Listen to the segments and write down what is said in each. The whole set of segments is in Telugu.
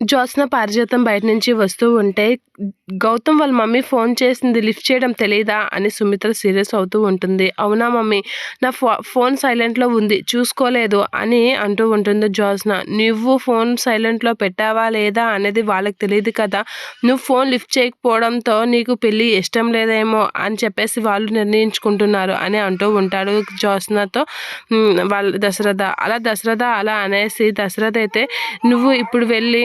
జ్యోత్స్న పారిజాతం బయట నుంచి వస్తూ ఉంటే గౌతమ్ వాళ్ళ మమ్మీ ఫోన్ చేసింది లిఫ్ట్ చేయడం తెలియదా అని సుమిత్ర సీరియస్ అవుతూ ఉంటుంది. అవునా మమ్మీ నా ఫో ఫోన్ సైలెంట్లో ఉంది చూసుకోలేదు అని అంటూ ఉంటుంది జ్యోత్స్న నువ్వు ఫోన్ సైలెంట్లో పెట్టావా లేదా అనేది వాళ్ళకి తెలియదు కదా నువ్వు ఫోన్ లిఫ్ట్ చేయకపోవడంతో నీకు పెళ్ళి ఇష్టం లేదేమో అని చెప్పేసి వాళ్ళు నిర్ణయించుకుంటున్నారు అని అంటూ ఉంటాడు జ్యోత్స్నతో వాళ్ళ దశరథ అలా దశరథ అలా అనేసి దశరథ అయితే నువ్వు ఇప్పుడు వెళ్ళి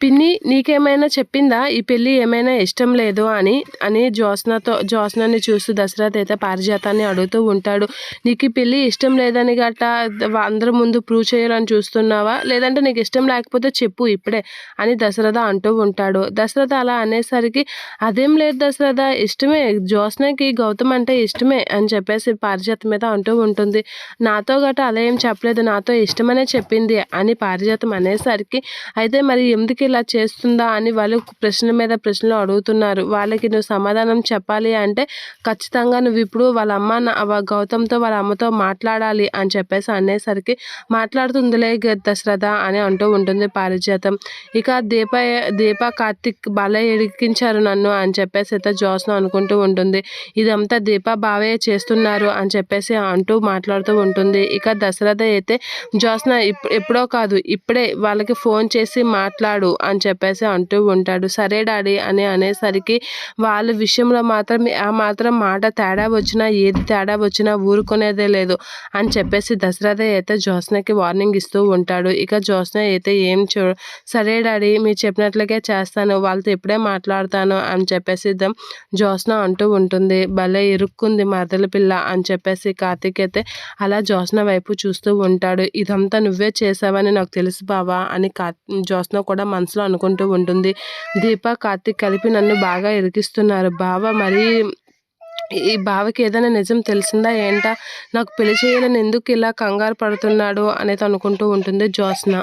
పిన్ని నీకేమైనా చెప్పిందా? ఈ పెళ్ళి ఏమైనా ఇష్టం లేదు అని అని జ్యోత్స్నతో జ్యోత్స్నని చూస్తూ దశరథ అయితే పారిజాతాన్ని అడుగుతూ ఉంటాడు. నీకు ఈ పెళ్ళి ఇష్టం లేదని గట్ట అందరి ముందు ప్రూవ్ చేయాలని చూస్తున్నావా? లేదంటే నీకు ఇష్టం లేకపోతే చెప్పు ఇప్పుడే అని దశరథ అంటూ ఉంటాడు. దశరథ అలా అనేసరికి అదేం లేదు దశరథ ఇష్టమే. జ్యోత్స్నకి గౌతమ్ అంటే ఇష్టమే అని చెప్పేసి పారిజాతం మీద అంటూ ఉంటుంది. నాతో గట్ట అలా ఏం చెప్పలేదు. నాతో ఇష్టమనే చెప్పింది అని పారిజాతం అనేసరికి అయితే మరి ఎందుకు ఇలా చేస్తుందా అని వాళ్ళు ప్రశ్న మీద ప్రశ్నలు అడుగుతున్నారు. వాళ్ళకి నువ్వు సమాధానం చెప్పాలి అంటే ఖచ్చితంగా నువ్వు ఇప్పుడు వాళ్ళ అమ్మ నా- గౌతమ్తో వాళ్ళ అమ్మతో మాట్లాడాలి అని చెప్పేసి అనేసరికి మాట్లాడుతుందిలే దశరథ అని అంటూ ఉంటుంది పారిజాతం. ఇక దీప దీప కార్తిక్ భలే ఎడికించారు నన్ను అని చెప్పేసి అయితే జోస్న అనుకుంటూ ఉంటుంది. ఇదంతా దీప బావే చేస్తున్నారు అని చెప్పేసి అంటూ మాట్లాడుతూ ఉంటుంది. ఇక దశరథ అయితే జోస్న ఇప్- ఎప్పుడో కాదు ఇప్పుడే వాళ్ళకి ఫోన్ చేసి మాట్లాడు అని చెప్పేసి అంటూ ఉంటాడు. సరే డాడీ అని అనేసరికి వాళ్ళ విషయంలో మాత్రం ఆ మాత్రం మాట తేడా వచ్చినా ఏది తేడా వచ్చినా ఊరుకునేదే లేదు అని చెప్పేసి దశరథ అయితే జ్యోత్స్నకి వార్నింగ్ ఇస్తూ ఉంటాడు. ఇక జ్యోత్స్న అయితే ఏం చూ సరే డాడీ మీరు చెప్పినట్లుగే చేస్తాను వాళ్ళతో ఇప్పుడే మాట్లాడతాను అని చెప్పేసి జ్యోత్స్న అంటూ ఉంటుంది. భలే ఇరుక్కుంది మరదల పిల్ల అని చెప్పేసి కార్తీక్ అయితే అలా జ్యోత్స్న వైపు చూస్తూ ఉంటాడు. ఇదంతా నువ్వే చేసావని నాకు తెలుసు బావా అని కా జ్యోత్స్న కూడా మనసులో అనుకుంటూ ఉంటుంది. దీప కార్తిక్ కలిపి నన్ను బాగా ఇరికిస్తున్నారు. బావ మరీ ఈ బావకి ఏదైనా నిజం తెలిసిందా? ఏంటా? నాకు పెళ్ళి చేయాలని ఎందుకు ఇలా కంగారు పడుతున్నాడు? అనేది అనుకుంటూ ఉంటుంది జ్యోత్స్న.